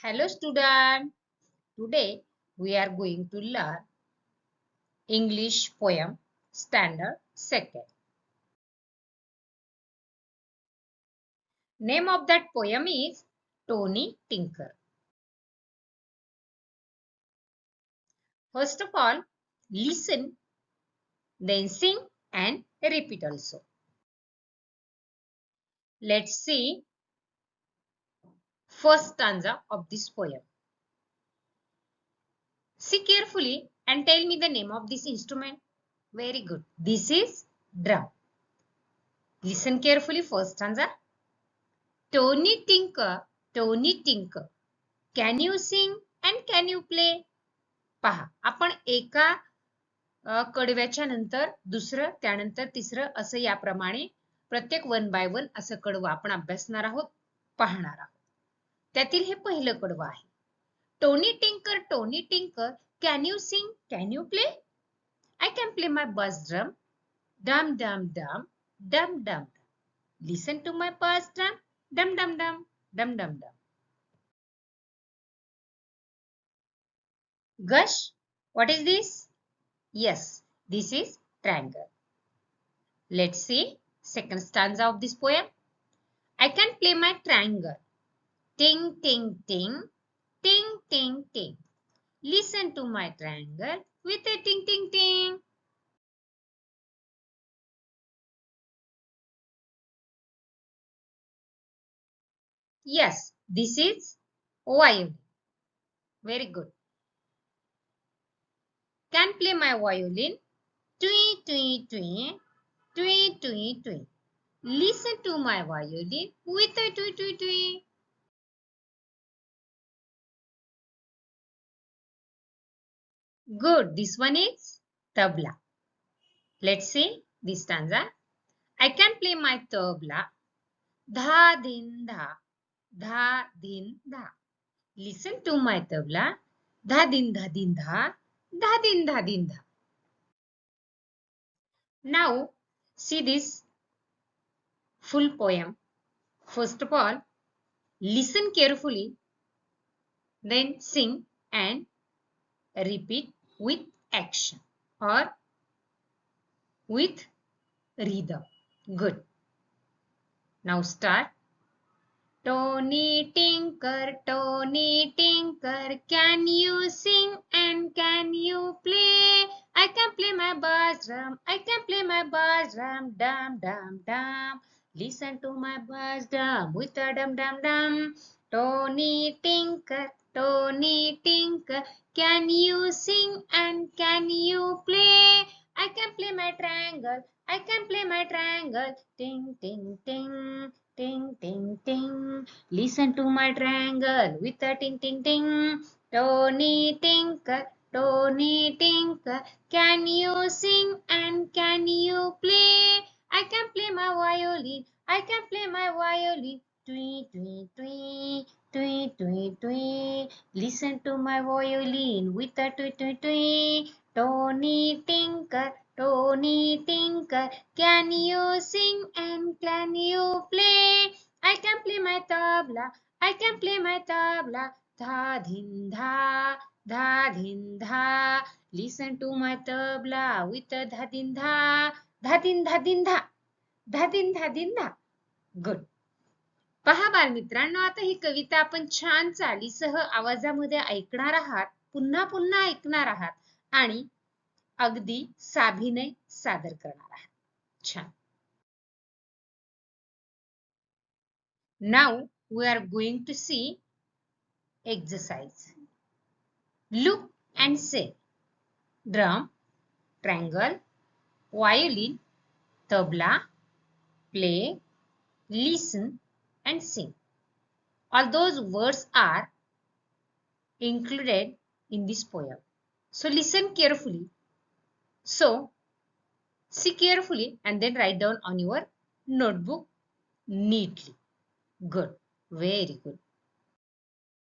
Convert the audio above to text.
Hello student. Today we are going to learn English poem standard second. Name of that poem is Tony Tinker. First of all, listen, then sing and repeat also. Let's see first stanza of this poem. See carefully and tell me the name of this instrument. Very good. This is drum. Listen carefully first stanza. Tony Tinker, Tony Tinker. Can you sing and can you play? पहा आपण एका कडव्याच्या नंतर दुसरं त्यानंतर तिसरं असं याप्रमाणे प्रत्येक वन बाय वन असं कडवं आपण अभ्यासणार आहोत पाहणार आहोत त्यातील हे पहिलं कडवं Tony Tinker Tony Tinker can you sing can you play I can play my bass drum dum dum dum dum dum listen to my bass drum dum dum dum डम डम डम Gush, what is this? Yes, this is triangle. Let's see second stanza of this poem. I can play my triangle. Ting, ting, ting, ting, ting, ting. Listen to my triangle with a ting, ting, ting. Yes, this is violin. Very good. Can play my violin. Twee, twee, twee, twee, twee, twee. Listen to my violin with a twee, twee, twee. Good. This one is tabla. Let's see this stanza. I can play my tabla. Dha din dha. Dha din dha. Listen to my tabla. Dha din dha din dha. Dha din dha din dha. Now see this full poem. First of all, listen carefully, then sing and repeat with action or with rhythm. Good. Now start. Tony Tinker, Tony Tinker, can you sing and can you play? I can play my bass drum, I can play my bass drum, dum dum dum. Listen to my bass drum with a dum dum dum. Tony Tinker, Tony Tinker, can you sing and can you play? I can play my triangle, I can play my triangle, ting ting ting. Ting, ting, ting. Listen to my triangle with a ting, ting, ting. Tony Tinker, Tony Tinker. Can you sing and can you play? I can play my violin. I can play my violin. Twee, twee, twee. Twee, twee, twee. Listen to my violin with a twee, twee, twee. Tony Tinker, Tony Tinker, can you sing and can you play? I can play my tabla, I can play my tabla. Dha din dha, dha din dha. Listen to my tabla with a dha din dha, dha din dha din dha, dha din dha din dha. Good. पहा बालमित्रांनो आता ही कविता आपण छान चालीसह आवाजामध्ये ऐकणार आहात पुन्हा पुन्हा ऐकणार आहात आणि अगदी साभिनय सादर करणार आहात. छान. नाव we are going to see exercise look and say drum triangle violin tabla play listen and sing. All those words are included in this poem. So listen carefully. So see carefully and then write down on your notebook neatly. Good. Very good.